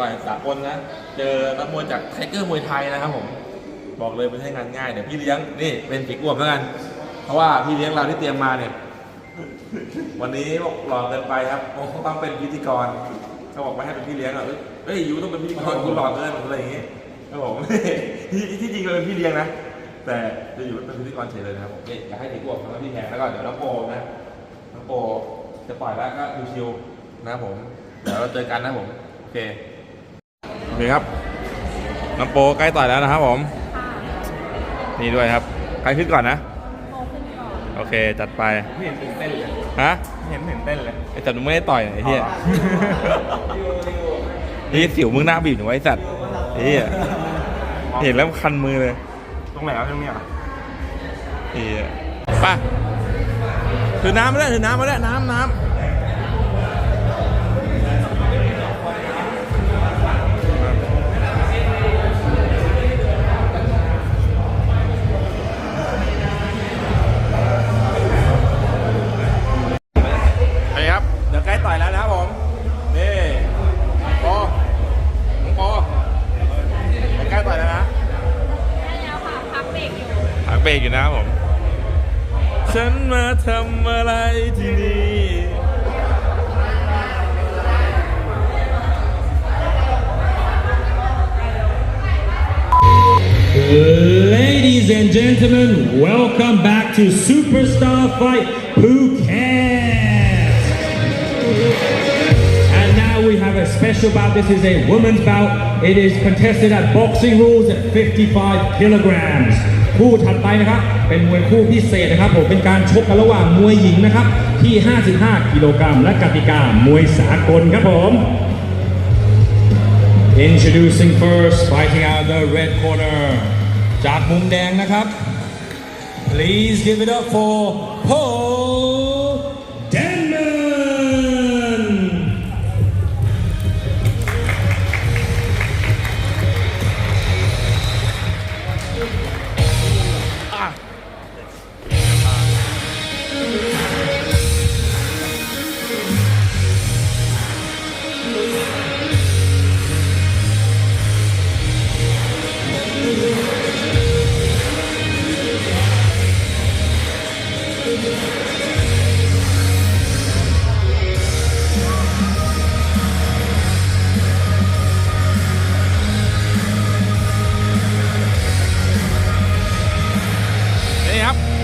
ต่อยสากลนะ เจอนักมวยจากไทเกอร์มวยไทยนะครับผม บอกเลยไม่ใช่งานง่ายเดี๋ยวพี่เลี้ยงนี่เป็นฝีกวมแล้วกัน เพราะว่าพี่เลี้ยงเราที่เตรียมมาเนี่ย วันนี้บอกหล่อเกินไปครับโอ้ต้องเป็นพิธีกรเขาบอกไม่ให้เป็นพี่เลี้ยงอะเอ้ยยูต้องเป็นพิธีกรคุณหล่อเกินอะไรอย่างงี้ครับผมที่ที่จริงเราเป็นพี่เลี้ยงนะ แต่จะอยู่เป็นพิธีกรเฉยเลยนะครับผมนี่อยากให้ถีกวมทำหน้าที่แทนแล้วก็เดี๋ยวน้องโปนะน้องโปจะปล่อยแล้วก็ชิวๆนะครับผม เดี๋ยวเราเจอกันนะครับผม โอเค โอเคครับน้องโปใกล้ต่อยแล้วนะครับผมนี่ด้วยครับใครขึ้นก่อนนะโอเคจัดไปไม่เห็นตื่นเต้นเลยฮะไม่เห็นตื่นเต้นเลยไอ้จัดมึงไม่ได้ต่อยไอ้เหี้ยอ๋อนี่สิวมึงหน้าบีบหนูไว้ไอ้สัตว์ไอ้เหี้ยเห็นแล้วคันมือเลยตรงไหนวะตรงเนี้ยเหรอไอ้เหี้ยไป่ะถือน้ำมาได้ถือน้ำมาได้น้ำน้ส back to Superstar Fight Phuket. And now we have a special bout. This is a women's bout. It is contested at boxing rules at 55 kilograms. คู่ถัดไปนะครับเป็นมวยคู่พิเศษนะครับผมเป็นการชกกันระหว่างมวยหญิงนะครับที่ 55 กิโลกรัมและกติกามวยสากลครับผม Introducing first, fighting out the red corner จากมุมแดงนะครับ Please give it up for Paul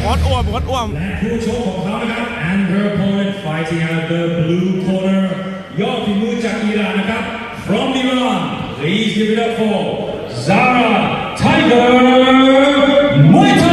ครับหมดอ้วมหมดอ้วมและผู้ชกของเขานะครับ and her opponent fighting out the blue corner ยอดฝีมือจากอิหร่านนะครับ from Iran please give it up for Zara Tiger Muay Thai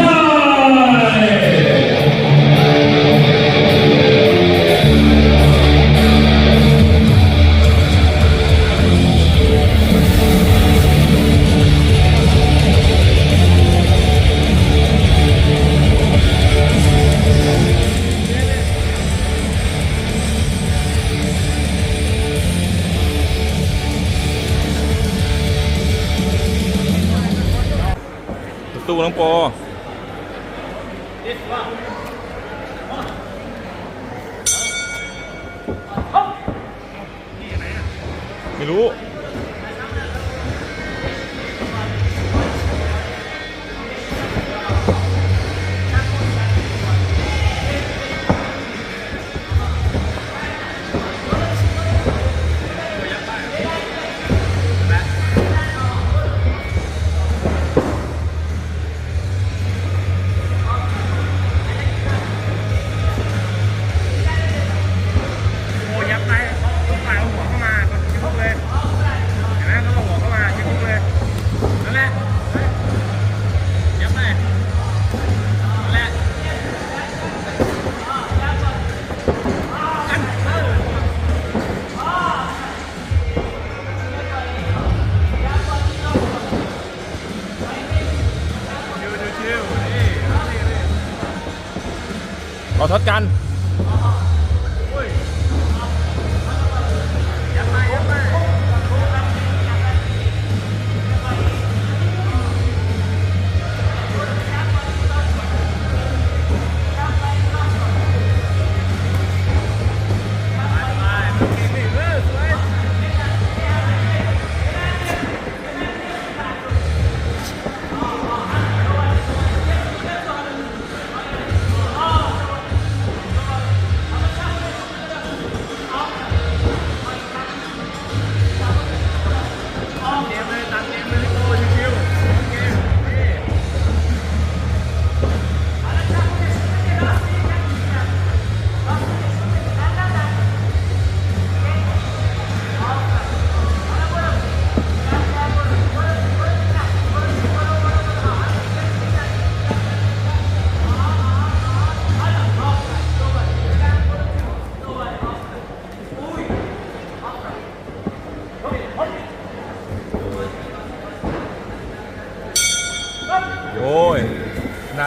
สู้ ขอทดกัน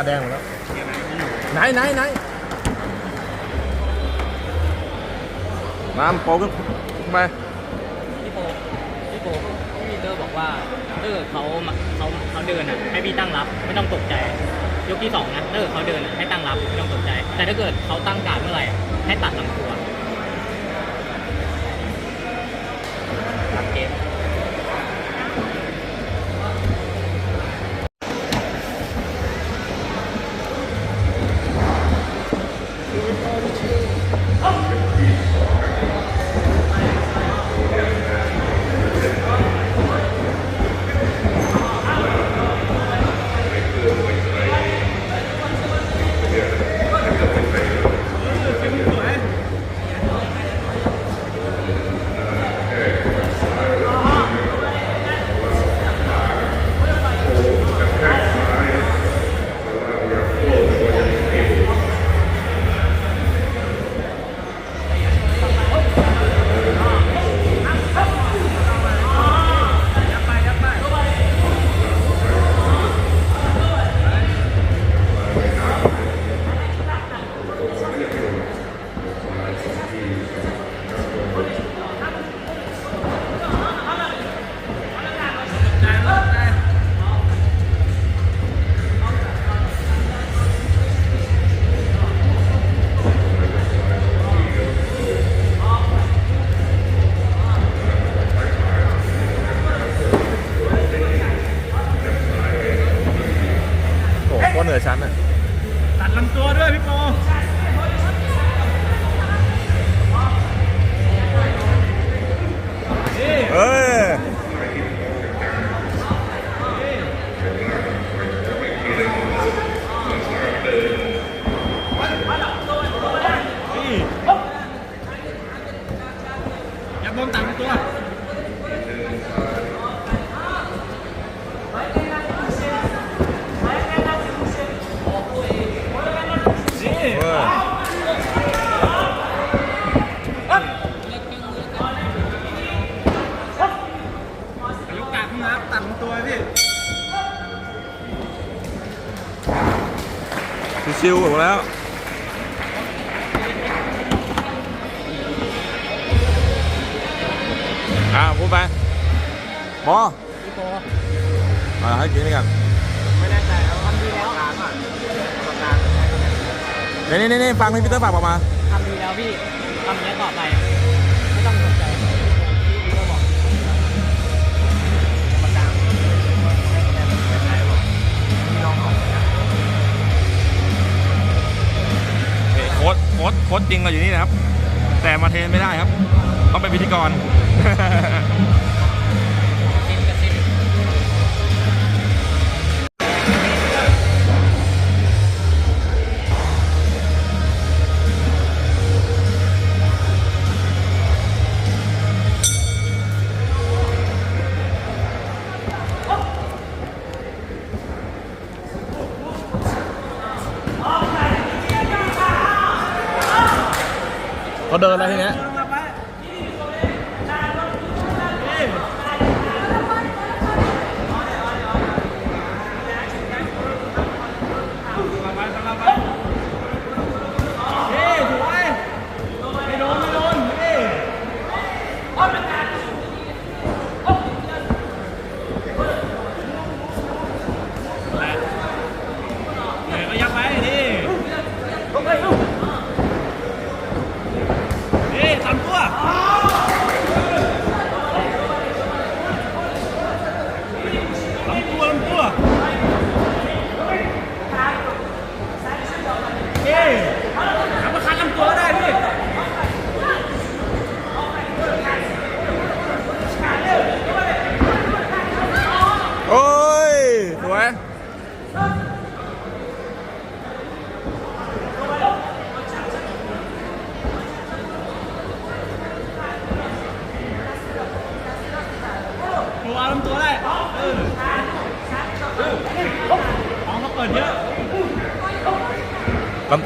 แดงหมดแล้วไหนไหนไหนน้ำโปขึ้นไปพี่โปพี่โปพี่ปีเตอร์บอกว่าถ้าเกิดเขามาเขาเขาเดินอะให้พี่ตั้งรับไม่ต้องตกใจ ยกที่สองนะถ้าเกิดเขาเดินอะให้ตั้งรับไม่ต้องตกใจ แต่ถ้าเกิดเขาตั้งการดเมื่อไหร่อะให้ตัดลำตัว หมอพี่โปอ่าให้กินนี่กันไม่แน่ใจเอาทำดีแล้วนี่นี่นี่ฟังที่พีเตอร์ฝากออกมาทำดีแล้วพี่ทำอย่างนี้ยต่อไปไม่ต้องตกใจพี่โปบอกนี่โค้ดโค้ดโค้ดจริงเราอยู่นี่นะครับ แต่มาเทนไม่ได้ครับ ต้องเป็นพิธีกร เขาเดินแล้วทีเนี้ย ก็ยับไปนี่นี่สามตัวลำตัวลำตัวเอ๊ะทำมาคันลำตัวก็ได้พี่ โอ้ย สวย ตัวลำตัวได้เออน้องเขาเปิดเยอะ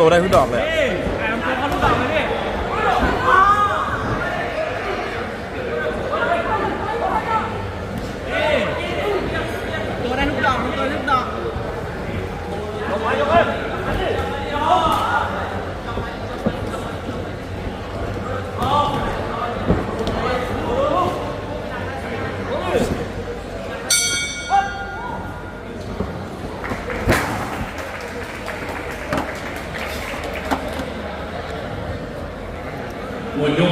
ลำตัวได้ทุกดอกเลย นี่แต่ลำตัวเขารู้ดอกเลยพี่นี่ตัวได้ทุกดอกตัวได้ทุกดอก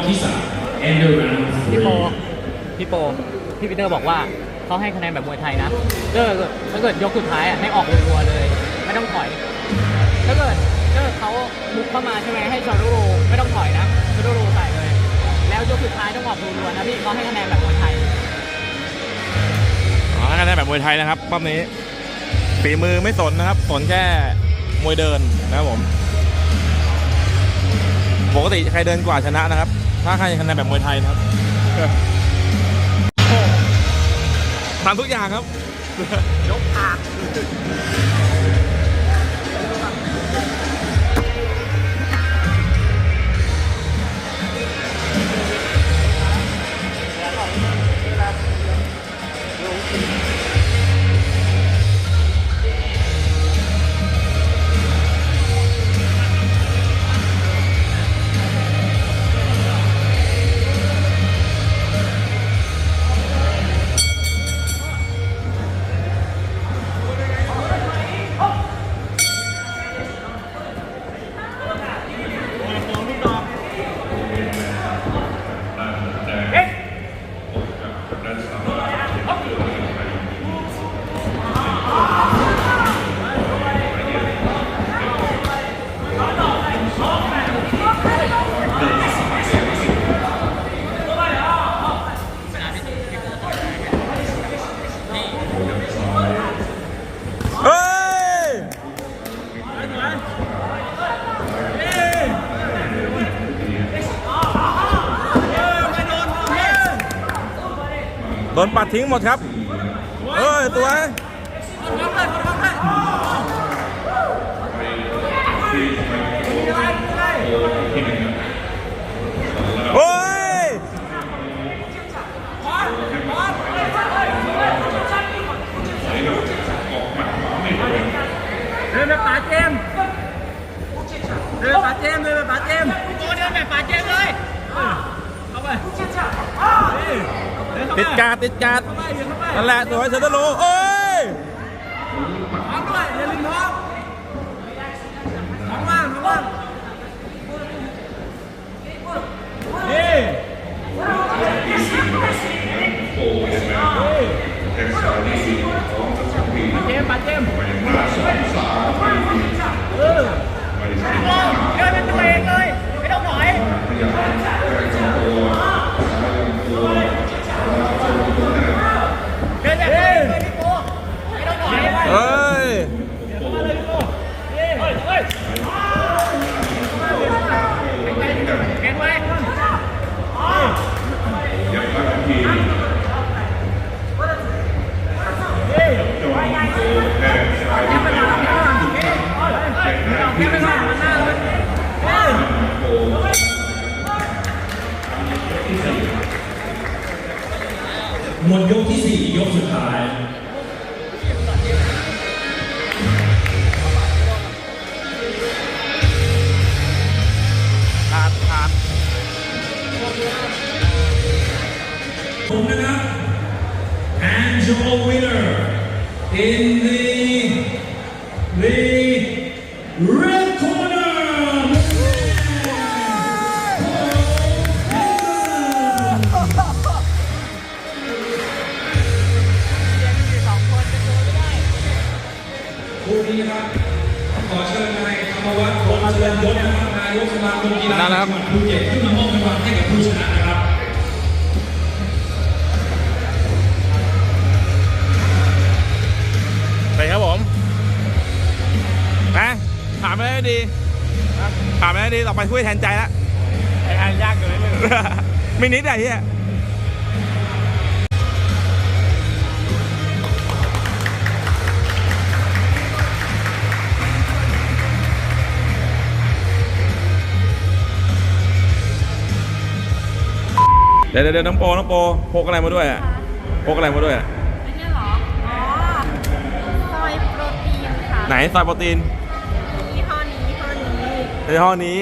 ที่สาม end of round พี่โป three พี่โป พี่ปีเตอร์บอกว่า เขาให้คะแนนแบบมวยไทยนะถ้าเกิดถ้าเกิดยกสุดท้ายอะให้ออกรัวๆเลย ไม่ต้องถอย ถ้าเกิดถ้าเกิดเขาบุกเข้ามาใช่ไหมให้ชอรูโรไม่ต้องถอยนะชอรูโรใส่เลย แล้วยกสุดท้ายต้องออกรัวๆนะพี่เขาให้คะแนนแบบมวยไทยอ๋อให้คะแนนแบบมวยไทยนะครับรอบนี้ฝีมือไม่สนนะครับ สนแค่มวยเดินนะครับผมปกติใครเดินกว่าชนะนะครับ ถ้าใครคะแนนแบบมวยไทยนะครับ ทำทุกอย่างครับ ยกขา ทิ้งหมดครับ เอ้ยตัวไอ้โอ้ยเดินแบบป๋าเจมส์เดินแบบป๋าเจมส์เดินแบบป๋าเจมส์โเดินแบบป๋าเจมส์เลย ติดการติดการนั่นแหละสวยเซนเตอร์โลโอ้ ผมนะครับ and your winner in the the red ไปได้ดีผ่านไปได้ดีต่อไปช่วยแทนใจละไอ้อันยากเกินเลยไม่นิดอะเฮียเดี๋ยวเดี๋ยวเดี๋ยวน้องโปน้องโปพกอะไรมาด้วยอะพกอะไรมาด้วยอะอันนี้เหรอ อ๋อ ซอยโปรตีนค่ะ ไหนซอยโปรตีนยี่ห้อนี้ยี่ห้อนี้ ในห้อนี้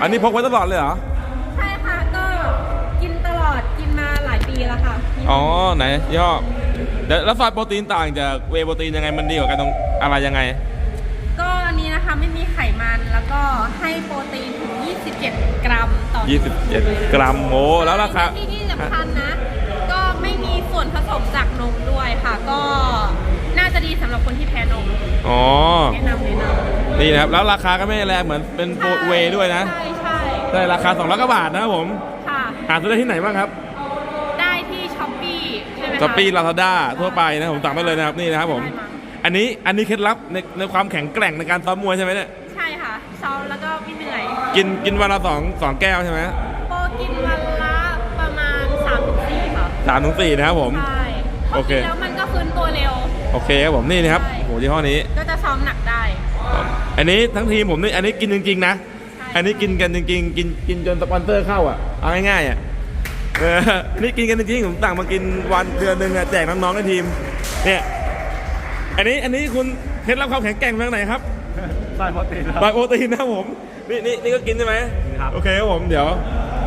อันนี้พกไว้ตลอดเลยเหรอ ใช่ค่ะก็กินตลอดกินมาหลายปีแล้วค่ะอ๋อ ไหนยี่ห้อเดี๋ยวแล้วซอยโปรตีนต่างจากเวย์โปรตีนยังไงมันดีกว่ากันตรงอะไรยังไง ก็อันนี้นะคะนะคะไม่มีไขมันแล้วก็ให้โปรตีนถึง 27 กรัมต่อ27 กรัมโมแล้วราคาที่ที่สำคัญนะ ก็ไม่มีส่วนผสมจากนมด้วยค่ะ ก็น่าจะดีสำหรับคนที่แพ้นม อ๋อ แนะนำแนะนำนี่นะครับ แล้วราคาก็ไม่แรงเหมือนเป็นโปรเวย์ด้วยนะ ใช่ใช่ได้ราคา200กว่าบาทนะครับผม ค่ะ หาซื้อได้ที่ไหนบ้างครับได้ที่ช้อปปี้ใช่ไหมคะ ช้อปปี้ลาซาด้าทั่วไปนะผมสั่งได้เลยนะครับนี่นะครับผม ได้มาอันนี้อันนี้เคล็ดลับในในความแข็งแกร่งในการซ้อมมวยใช่ไหมเนี่ย ใช่ค่ะซ้อมแล้วก็ไม่เหนื่อย กินกินวันละสองสองแก้วใช่ไหมโปรกินวันละประมาณ3-4ค่ะ สามถึงสี่นะครับผม ใช่พโอเค กินแล้วมันก็ฟื้นตัวเร็ว โอเคครับผมนี่นะครับใช่โอ้โห ยี่ห้อนี้ ก็จะซ้อมหนักได้ อันนี้ทั้งทีมผมนี่อันนี้กินจริงๆนะใช่อันนี้กินกันจริงๆ กินกินจนสปอนเซอร์เข้าอะเอาง่ายๆอะเออนี่กินกันจริงๆผมสั่งมากินวันเดือนหนึ่งอะแจกน้องๆในทีม เนี่ย อันนี้อันนี้คุณเคล็ดลับความแข็งแกร่งมาจากไหนครับใส่โปรตีนครับบายโปรตีนนะครับผม นี่นี่นี่ก็กินใช่ไหมครับ โอเคครับผมเดี๋ยว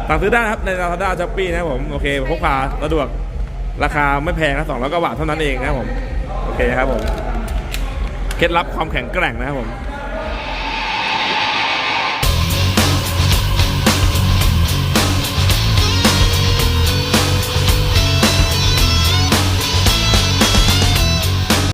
สั่งซื้อได้นะครับในลาซาด้าช้อปปี้นะครับผมโอเคพกพาสะดวกราคาไม่แพงนะสองร้อยกว่าบาทเท่านั้นเองนะครับผม โอเคครับผม เคล็ดลับความแข็งแกร่งนะครับผม